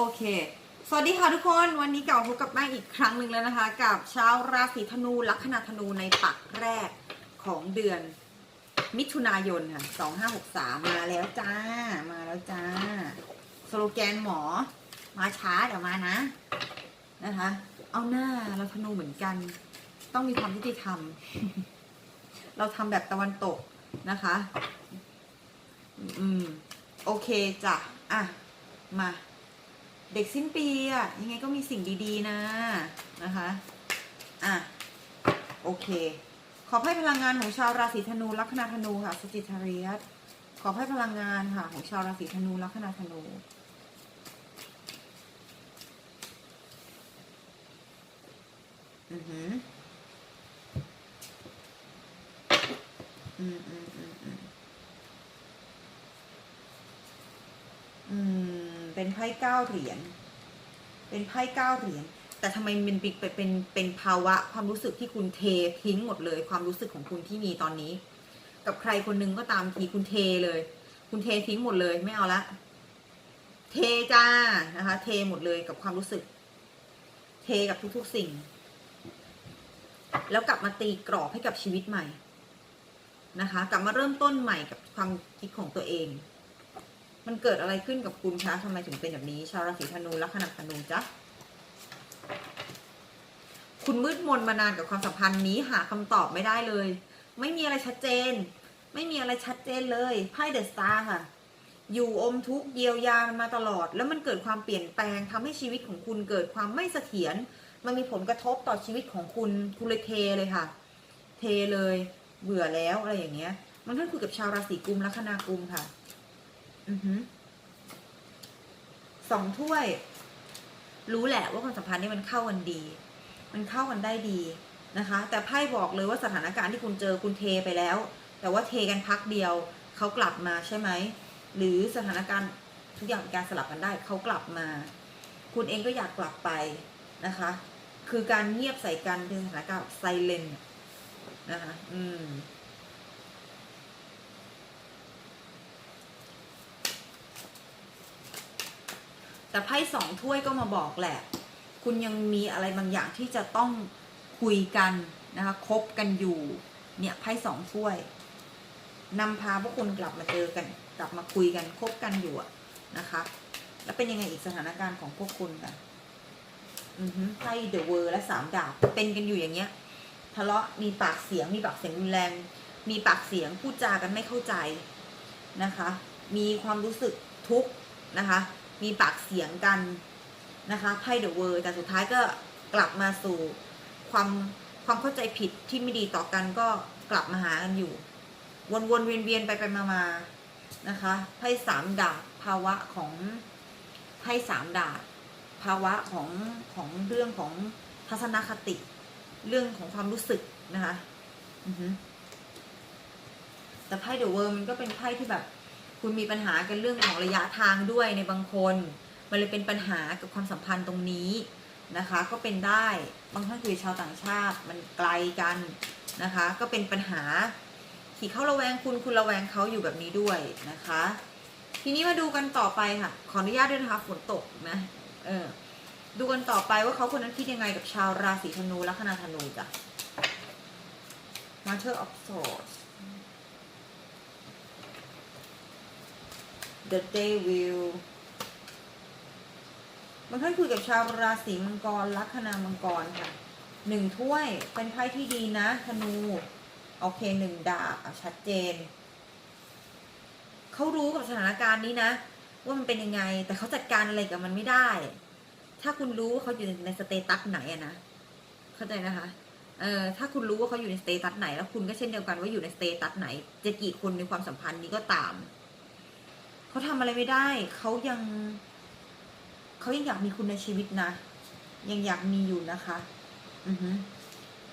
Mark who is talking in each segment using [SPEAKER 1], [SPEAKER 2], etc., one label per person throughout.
[SPEAKER 1] โอเค สวัสดีค่ะทุกคน วันนี้เก่าพบกับแม่อีกครั้งหนึ่งแล้วนะคะ กับชาวราศีธนูลัคนาธนูในปักแรกของเดือนมิถุนายนค่ะ2563มาแล้วจ้า มาแล้วจ้า สโลแกนหมอ มาช้าเดี๋ยวมานะ นะคะ เอาหน้าเราธนูเหมือนกัน ต้องมีความยุติธรรม เราทำแบบตะวันตกนะคะ อืม โอเคจ้ะ อะ มา เด็กสิ้นปีอะยังไงก็มีสิ่งดีๆ นะนะคะ อะ โอเค ขอให้พลังงานของชาวราศีธนูลัคนาธนูค่ะสจิตาริยสขอให้พลังงานค่ะ ของชาวราศีธนูลัคนาธนูอือหืออืมอืมอืมอืมอืม เป็นไพ่เก้าเหรียญ เป็นไพ่เก้าเหรียญ แต่ทำไมมันเป็นเป็นเป็นเป็นภาวะความรู้สึกที่คุณเททิ้งหมดเลย ความรู้สึกของคุณที่มีตอนนี้ กับใครคนหนึงก็ตามทีคุณเทเลย คุณเททิ้งหมดเลยไม่เอาละ เทจ้านะคะ เทหมดเลยกับความรู้สึก เทกับทุกๆสิ่ง แล้วกลับมาตีกรอบให้กับชีวิตใหม่นะคะ กลับมาเริ่มต้นใหม่กับความคิดของตัวเอง มันเกิดอะไรขึ้นกับคุณคะทำไมถึงเป็นแบบนี้ ชาวราศีธนูลัคนาธนูจ๊ะคุณมืดมนมานานกับความสัมพันธ์นี้หาคำตอบไม่ได้เลย ไม่มีอะไรชัดเจน ไม่มีอะไรชัดเจนเลยไพ่เดอะสตาร์ค่ะ อยู่อมทุกข์เยียวยามันมาตลอด แล้วมันเกิดความเปลี่ยนแปลงทำให้ชีวิตของคุณเกิดความไม่เสถียรมันมีผลกระทบต่อชีวิตของคุณคุณเลยเทเลยค่ะ เทเลย เบื่อแล้วอะไรอย่างเงี้ย มันก็คุยกับชาวราศีกุมลัคนากุมค่ะ อือหือสองถ้วย รู้แหละว่าความสัมพันธ์นี่มันเข้ากันดี มันเข้ากันได้ดีนะคะ แต่ไพ่บอกเลยว่าสถานการณ์ที่คุณเจอคุณเทไปแล้ว แต่ว่าเทกันพักเดียวเขากลับมาใช่ไหมหรือสถานการณ์ทุกอย่างเป็นการสลับกันได้เขากลับมา คุณเองก็อยากกลับไปนะคะ คือการเงียบใส่กันเป็นสถานการณ์ไซเลนนะคะ อืม แต่ไพ่สองถ้วยก็มาบอกแหละ คุณยังมีอะไรบางอย่างที่จะต้องคุยกันนะคะคบกันอยู่ เนี่ยไพ่สองถ้วยนำพาพวกคุณกลับมาเจอกัน กลับมาคุยกันคบกันอยู่อะนะคะ แล้วเป็นยังไงอีกสถานการณ์ของพวกคุณกันอือฮึไพ่เดอะเวอร์และสามดาบเป็นกันอยู่อย่างเงี้ยทะเลาะมีปากเสียงมีปากเสียงรุนแรง มีปากเสียงพูดจากันไม่เข้าใจนะคะ มีความรู้สึกทุกข์นะคะ มีปากเสียงกันนะคะไพ่เดอะเวอร์แต่สุดท้ายก็กลับมาสู่ความความเข้าใจผิดที่ไม่ดีต่อกันก็กลับมาหากันอยู่ วนวนเวียนเวียนไปไปมามานะคะไพ่สามดาบภาวะของไพ่สามดาบภาวะของของเรื่องของทัศนคติ เรื่องของความรู้สึกนะคะแต่ไพ่เดอะเวิร์มันก็เป็นไพ่ที่แบบ คุณมีปัญหากันเรื่องของระยะทางด้วยในบางคน มันเลยเป็นปัญหากับความสัมพันธ์ตรงนี้นะคะ ก็เป็นได้บางท่านคุยชาวต่างชาติมันไกลกันนะคะ ก็เป็นปัญหาขี่เข้าระแวงคุณคุณระแวงเขาอยู่แบบนี้ด้วยนะคะ ทีนี้มาดูกันต่อไปค่ะ ขออนุญาตด้วยนะคะฝนตกนะเออดูกันต่อไปว่าเขาคนนั้นคิดยังไงกับชาวราศีธนูลัคนาธนูจ้ะ Master of Swords The Devil บางท่านคุยกับชาวราศีมังกรลัคนามังกรค่ะหนึ่งถ้วยเป็นไพ่ที่ดีนะ ธนู โอเคหนึ่งดาบชัดเจน เขารู้กับสถานการณ์นี้นะ ว่ามันเป็นยังไง แต่เขาจัดการอะไรกับมันไม่ได้ ถ้าคุณรู้ว่าเขาอยู่ในสเตตัสไหนอะนะเข้าใจนะคะเอ่อถ้าคุณรู้ว่าเขาอยู่ในสเตตัสไหน แล้วคุณก็เช่นเดียวกันว่าอยู่ในสเตตัสไหน จะกี่คนในความสัมพันธ์นี้ก็ตาม เขาทำอะไรไม่ได้ เขายังเขายังอยากมีคุณในชีวิตนะ ยังอยากมีอยู่นะคะ อือฮึ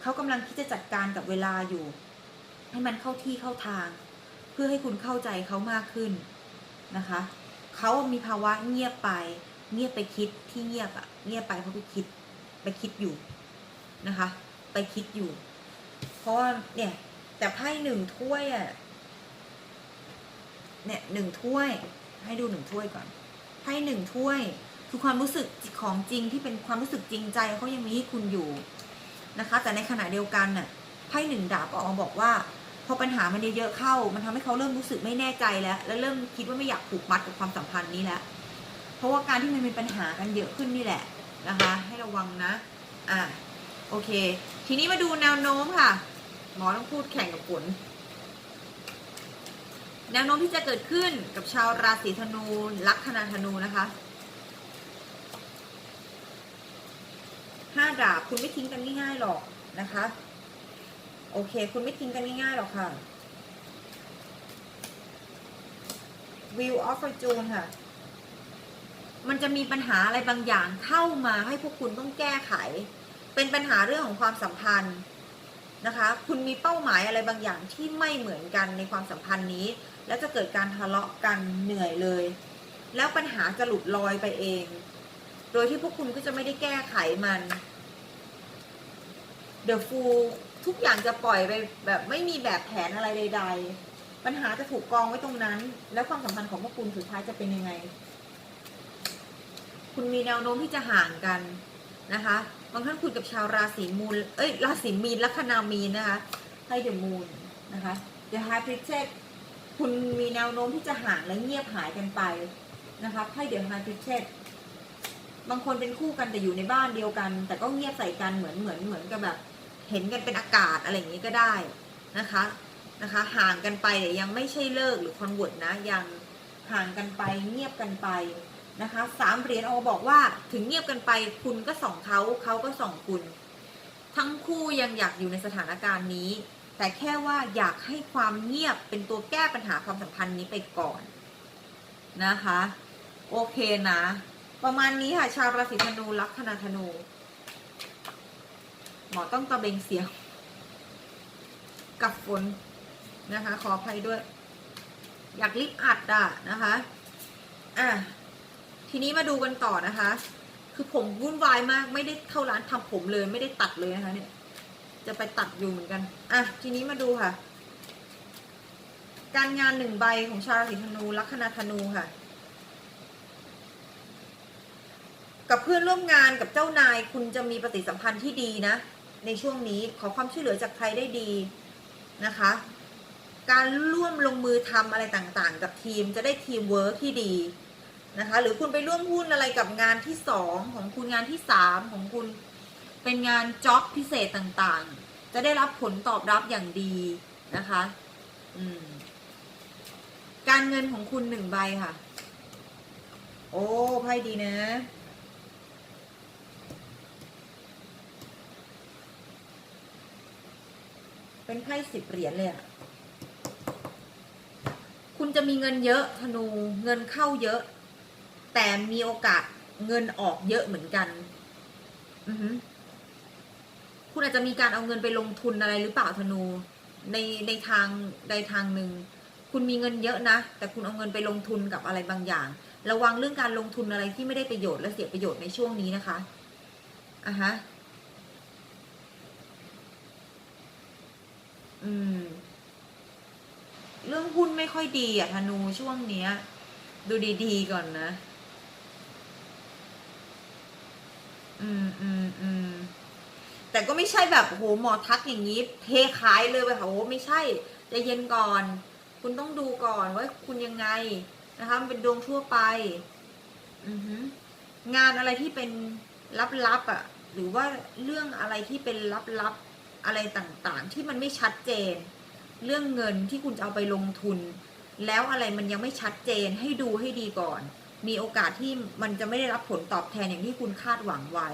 [SPEAKER 1] เขากำลังที่จะจัดการกับเวลาอยู่ ให้มันเข้าที่เข้าทาง เพื่อให้คุณเข้าใจเขามากขึ้นนะคะ เขามีภาวะเงียบไป เงียบไปคิดที่เงียบอะเงียบไปเพราะไปคิด ไปคิดอยู่นะคะ ไปคิดอยู่ เพราะว่าเนี่ยแต่ไพ่หนึ่งถ้วยอะ เนี่ยหนึ่งถ้วย ให้ดูหนึ่งถ้วยก่อนไพ่หนึ่งถ้วย คือความรู้สึกของจริงที่เป็นความรู้สึกจริงใจเขายังมีให้คุณอยู่นะคะ แต่ในขณะเดียวกันน่ะไพ่หนึ่งดาบออกมาบอกว่า พอปัญหามันเยอะๆเข้า มันทำให้เขาเริ่มรู้สึกไม่แน่ใจแล้ว แล้วเริ่มคิดว่าไม่อยากผูกมัดกับความสัมพันธ์นี้แล้วเพราะว่าการที่มันมีปัญหากันเยอะขึ้นนี่แหละนะคะ ให้ระวังนะ อะโอเค ทีนี้มาดูแนวโน้มค่ะ หมอต้องพูดแข่งกับฝน แนวโน้มที่จะเกิดขึ้นกับชาวราศีธนูลัคนาธนูนะคะห้าดาบคุณไม่ทิ้งกันง่ายๆหรอกนะคะ โอเค คุณไม่ทิ้งกันง่ายๆหรอกค่ะ Wheel of Fortune ค่ะ มันจะมีปัญหาอะไรบางอย่างเข้ามาให้พวกคุณต้องแก้ไข เป็นปัญหาเรื่องของความสัมพันธ์นะคะ คุณมีเป้าหมายอะไรบางอย่างที่ไม่เหมือนกันในความสัมพันธ์นี้ แล้วจะเกิดการทะเลาะกันเหนื่อยเลย แล้วปัญหาจะหลุดลอยไปเอง โดยที่พวกคุณก็จะไม่ได้แก้ไขมัน The Fool ทุกอย่างจะปล่อยไปแบบไม่มีแบบแผนอะไรใด ๆ ปัญหาจะถูกกองไว้ตรงนั้น แล้วความสัมพันธ์ของพวกคุณสุดท้ายจะเป็นยังไง คุณมีแนวโน้มที่จะห่างกันนะคะบางท่านคุยกับชาวราศีมูล เอ้ย ราศีมีนลัคนามีนนะคะให้เดอะมูนนะคะ The High Priestess คุณมีแนวโน้มที่จะห่างและเงียบหายกันไปนะคะให้ The High Priestess บางคนเป็นคู่กันแต่อยู่ในบ้านเดียวกัน แต่ก็เงียบใส่กันเหมือนเหมือนเหมือนกับแบบ เห็นกันเป็นอากาศอะไรอย่างนี้ก็ได้นะคะนะคะ ห่างกันไปแต่ยังไม่ใช่เลิกหรือคอนวิร์ตนะยังห่างกันไปเงียบกันไปนะคะสามเหรียญออกมาบอกว่าถึงเงียบกันไปคุณก็ส่องเขาเขาก็ส่องคุณ ทั้งคู่ยังอยากอยู่ในสถานการณ์นี้ แต่แค่ว่าอยากให้ความเงียบเป็นตัวแก้ปัญหาความสัมพันธ์นี้ไปก่อนนะคะ โอเคนะ ประมาณนี้ค่ะ ชาวราศีธนูลัคนาธนู หมอต้องตะเบงเสียง กับฝนนะคะ ขออภัยด้วย อยากรีบอัดอะนะคะอะทีนี้มาดูกันต่อนะคะ คือผมวุ่นวายมากไม่ได้เข้าร้านทำผมเลย ไม่ได้ตัดเลยนะคะเนี่ย จะไปตัดอยู่เหมือนกัน อะ ทีนี้มาดูค่ะ การงานหนึ่งใบของชาวราศีธนูลัคนาธนูค่ะ กับเพื่อนร่วมงานกับเจ้านายคุณจะมีปฏิสัมพันธ์ที่ดีนะ ในช่วงนี้ขอความช่วยเหลือจากใครได้ดีนะคะ การร่วมลงมือทำอะไรต่างๆ กับทีมจะได้ทีมเวิร์กที่ดีนะคะ หรือคุณไปร่วมหุ้นอะไรกับงานที่สองของคุณงานที่สามของคุณ เป็นงานจ็อบพิเศษต่างๆ จะได้รับผลตอบรับอย่างดีนะคะการเงินของคุณหนึ่งใบค่ะ โอ้ไพ่ดีนะเป็นไพ่สิบเหรียญเลยอะคุณจะมีเงินเยอะธนูเงินเข้าเยอะ แต่มีโอกาสเงินออกเยอะเหมือนกัน อือหือ คุณอาจจะมีการเอาเงินไปลงทุนอะไรหรือเปล่าธนูในในทางใดทางหนึ่ง คุณมีเงินเยอะนะ แต่คุณเอาเงินไปลงทุนกับอะไรบางอย่าง ระวังเรื่องการลงทุนอะไรที่ไม่ได้ประโยชน์และเสียประโยชน์ในช่วงนี้นะคะอะฮะอืม เรื่องหุ้นไม่ค่อยดีอะธนูช่วงเนี้ย ดูดีๆก่อนนะ อืมอืมอืม แต่ก็ไม่ใช่แบบโอ้โหหมอทักอย่างนี้เทขายเลยไปค่ะโอ้โหไม่ใช่ใจเย็นก่อน คุณต้องดูก่อนว่าคุณยังไงนะคะมันเป็นดวงทั่วไปอืองานอะไรที่เป็นลับๆอะ หรือว่าเรื่องอะไรที่เป็นลับๆอะไรต่างๆ ที่มันไม่ชัดเจน เรื่องเงินที่คุณจะเอาไปลงทุน แล้วอะไรมันยังไม่ชัดเจนให้ดูให้ดีก่อน มีโอกาสที่มันจะไม่ได้รับผลตอบแทนอย่างที่คุณคาดหวังไว้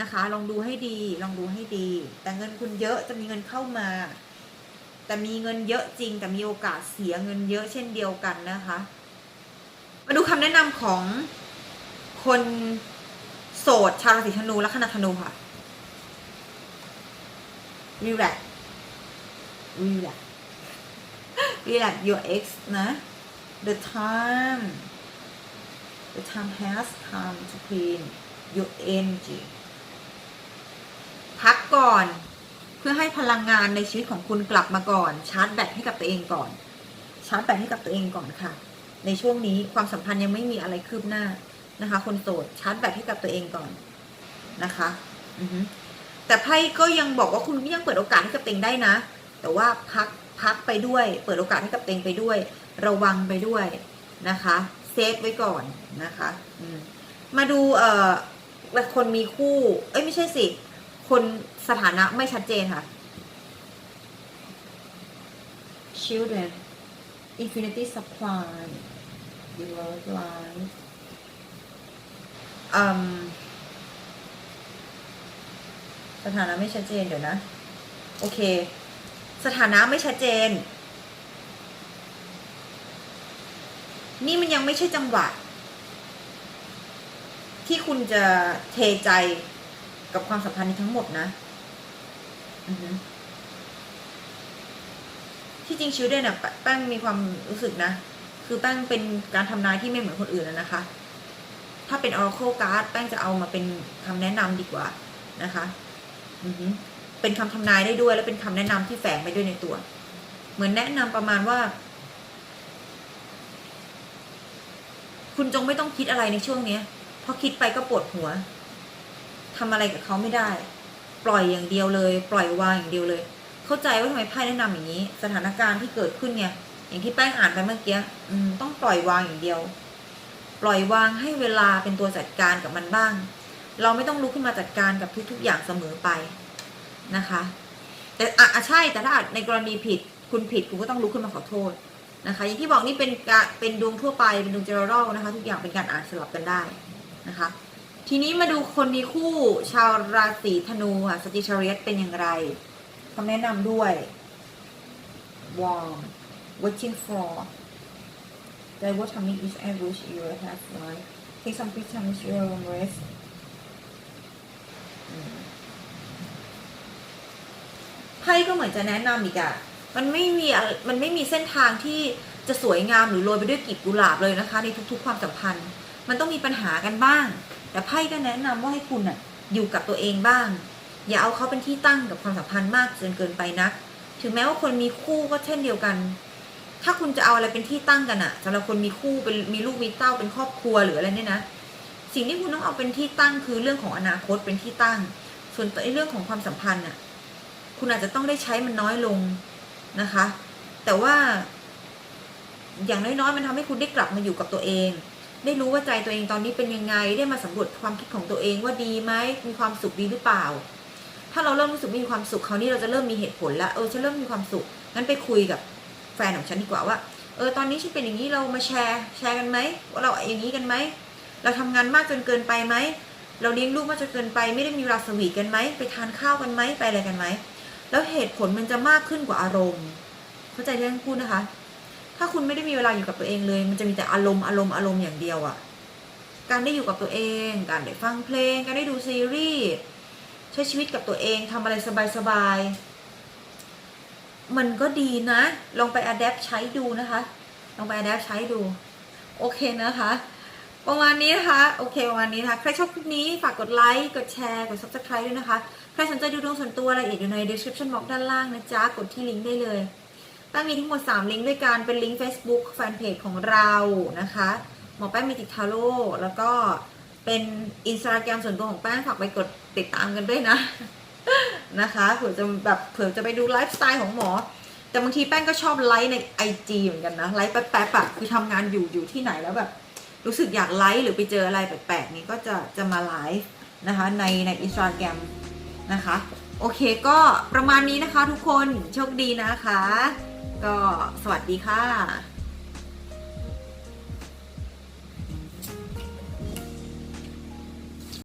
[SPEAKER 1] นะคะ ลองดูให้ดี ลองดูให้ดี แต่เงินคุณเยอะจะมีเงินเข้ามา แต่มีเงินเยอะจริง แต่มีโอกาสเสียเงินเยอะเช่นเดียวกันนะคะ มาดูคำแนะนำของคนโสดชาวราศีธนูและคณะธนูค่ะ relax relax relax your ex นะ the time the time has come to clean your energy พักก่อน เพื่อให้พลังงานในชีวิตของคุณกลับมาก่อน ชาร์จแบตให้กับตัวเองก่อน ชาร์จแบตให้กับตัวเองก่อนค่ะ ในช่วงนี้ความสัมพันธ์ยังไม่มีอะไรคืบหน้านะคะ คนโสดชาร์จแบตให้กับตัวเองก่อนนะคะอืแต่ไพ่ก็ยังบอกว่าคุณยังเปิดโอกาสให้กับเตัวเองได้นะ แต่ว่าพักพักไปด้วย เปิดโอกาสให้กับเตัวเองไปด้วย ระวังไปด้วยนะคะเซฟไว้ก่อนนะคะ อืมมาดูเอ่อคนมีคู่ เอ้ยไม่ใช่สิ คนสถานะไม่ชัดเจนค่ะ children infinity supply develop life อืมสถานะไม่ชัดเจนเดี๋ยวนะ โอเค สถานะไม่ชัดเจน นี่มันยังไม่ใช่จังหวะที่คุณจะเทใจ กับความสัมพันธ์นี้ทั้งหมดนะที่จริงชิวเดนอะแปแป้งมีความรู้สึกนะ คือแป้งเป็นการทำนายที่ไม่เหมือนคนอื่นแล้วนะคะ ถ้าเป็น Oracle Card แป้งจะเอามาเป็นคำแนะนำดีกว่านะคะอือฮึเป็นคำทำนายได้ด้วย และเป็นคำแนะนำที่แฝงไปด้วยในตัว เหมือนแนะนำประมาณว่า คุณจงไม่ต้องคิดอะไรในช่วงเนี้ยเพราะคิดไปก็ปวดหัว ทำอะไรกับเขาไม่ได้ ปล่อยอย่างเดียวเลย ปล่อยวางอย่างเดียวเลย เข้าใจว่าทำไมไพ่แนะนำอย่างนี้ สถานการณ์ที่เกิดขึ้นไงอย่างที่แป้งอ่านไปเมื่อกี้ต้องปล่อยวางอย่างเดียว ปล่อยวางให้เวลาเป็นตัวจัดการกับมันบ้าง เราไม่ต้องลุกขึ้นมาจัดการกับทุก ๆ อย่างเสมอไปนะคะ แต่อะใช่แต่ถ้าในกรณีผิดคุณผิดคุณก็ต้องลุกขึ้นมาขอโทษนะคะอย่างที่บอกนี่เป็นการเป็นดวงทั่วไปเป็นดวงเจอรัลนะคะ ทุกอย่างเป็นการอ่านสลับกันได้นะคะ ทีนี้มาดูคนมีคู่ชาวราศีธนูค่ะสติชเรียสเป็นอย่างไรคำแนะนำด้วย warm waiting for the what timing is at which you have life take some free time to your own rest อืมไพ่ก็เหมือนจะแนะนำอีกอะมันไม่มีมันไม่มีเส้นทางที่จะสวยงามหรือโรยไปด้วยกลีบกุหลาบเลยนะคะ ในทุกๆความสัมพันธ์ มันต้องมีปัญหากันบ้าง แต่ไพ่ก็แนะนำว่าให้คุณอะอยู่กับตัวเองบ้าง อย่าเอาเขาเป็นที่ตั้งกับความสัมพันธ์มากจนเกินไปนัก ถึงแม้ว่าคนมีคู่ก็เช่นเดียวกัน ถ้าคุณจะเอาอะไรเป็นที่ตั้งกันอะสำหรับคนมีคู่เป็นมีลูกมีเต้าเป็นครอบครัวหรืออะไรเนี่ยนะ สิ่งที่คุณต้องเอาเป็นที่ตั้งคือเรื่องของอนาคตเป็นที่ตั้ง ส่วนในเรื่องของความสัมพันธ์อะคุณอาจจะต้องได้ใช้มันน้อยลงนะคะ แต่ว่า อย่างน้อยๆมันทำให้คุณได้กลับมาอยู่กับตัวเอง ได้รู้ว่าใจตัวเองตอนนี้เป็นยังไง ได้มาสำรวจความคิดของตัวเองว่าดีไหมมีความสุขดีหรือเปล่า ถ้าเราเริ่มรู้สึกม่มีความสุขคราวนี้เราจะเริ่มมีเหตุผลแล้วเออฉันเริ่มมีความสุขงั้นไปคุยกับแฟนของฉันดีกว่าว่าเออตอนนี้ฉันเป็นอย่างนี้เรามาแชร์แชร์กันไหมว่าเราอย่างนี้กันไหมเราทำงานมากจนเกินไปไหมเราเลี้ยงลูกมากจนเกินไป ไม่ได้มีเวลาสวีทกันไหมไปทานข้าวกันไหมไปอะไรกันไหมแล้วเหตุผลมันจะมากขึ้นกว่าอารมณ์ เข้าใจที่ฉันพูดนะคะ ถ้าคุณไม่ได้มีเวลาอยู่กับตัวเองเลย มันจะมีแต่อารมณ์อารมณ์อารมณ์อย่างเดียวอะการได้อยู่กับตัวเอง การได้ฟังเพลง การได้ดูซีรีส์ใช้ชีวิตกับตัวเองทำอะไรสบายๆ มันก็ดีนะ ลองไปอัดแอปใช้ดูนะคะ ลองไปอัดแอปใช้ดู โอเคนะคะ ประมาณนี้นะคะ โอเคประมาณนี้นะคะ ใครชอบคลิปนี้ ฝากกดไลค์ กดแชร์ กด subscribe ด้วยนะคะ ใครสนใจดูดวงส่วนตัวรายละเอียดอยู่ใน description box ด้านล่างนะจ๊ะ กดที่ลิงก์ได้เลย แป้งมีทั้งหมด 3 ลิงก์ด้วยกัน เป็นลิงก์ Facebook แฟนเพจของเรานะคะ หมอแป้งมีติดทาโร่แล้วก็เป็นอินสตาแกรมส่วนตัวของแป้งฝากไปกดติดตามกันด้วยนะนะคะเผื่อจะแบบเผื่อจะไปดูไลฟ์สไตล์ของหมอ แต่บางทีแป้งก็ชอบไลฟ์ในไอจีเหมือนกันนะไลฟ์แป๊บๆอะคือทำงานอยู่อยู่ที่ไหนแล้วแบบ รู้สึกอยากไลฟ์หรือไปเจออะไรแปลกๆนี้ก็จะจะมาไลฟ์นะคะในในอินสตาแกรมนะคะ โอเคก็ประมาณนี้นะคะทุกคนโชคดีนะคะ ก็สวัสดีค่ะ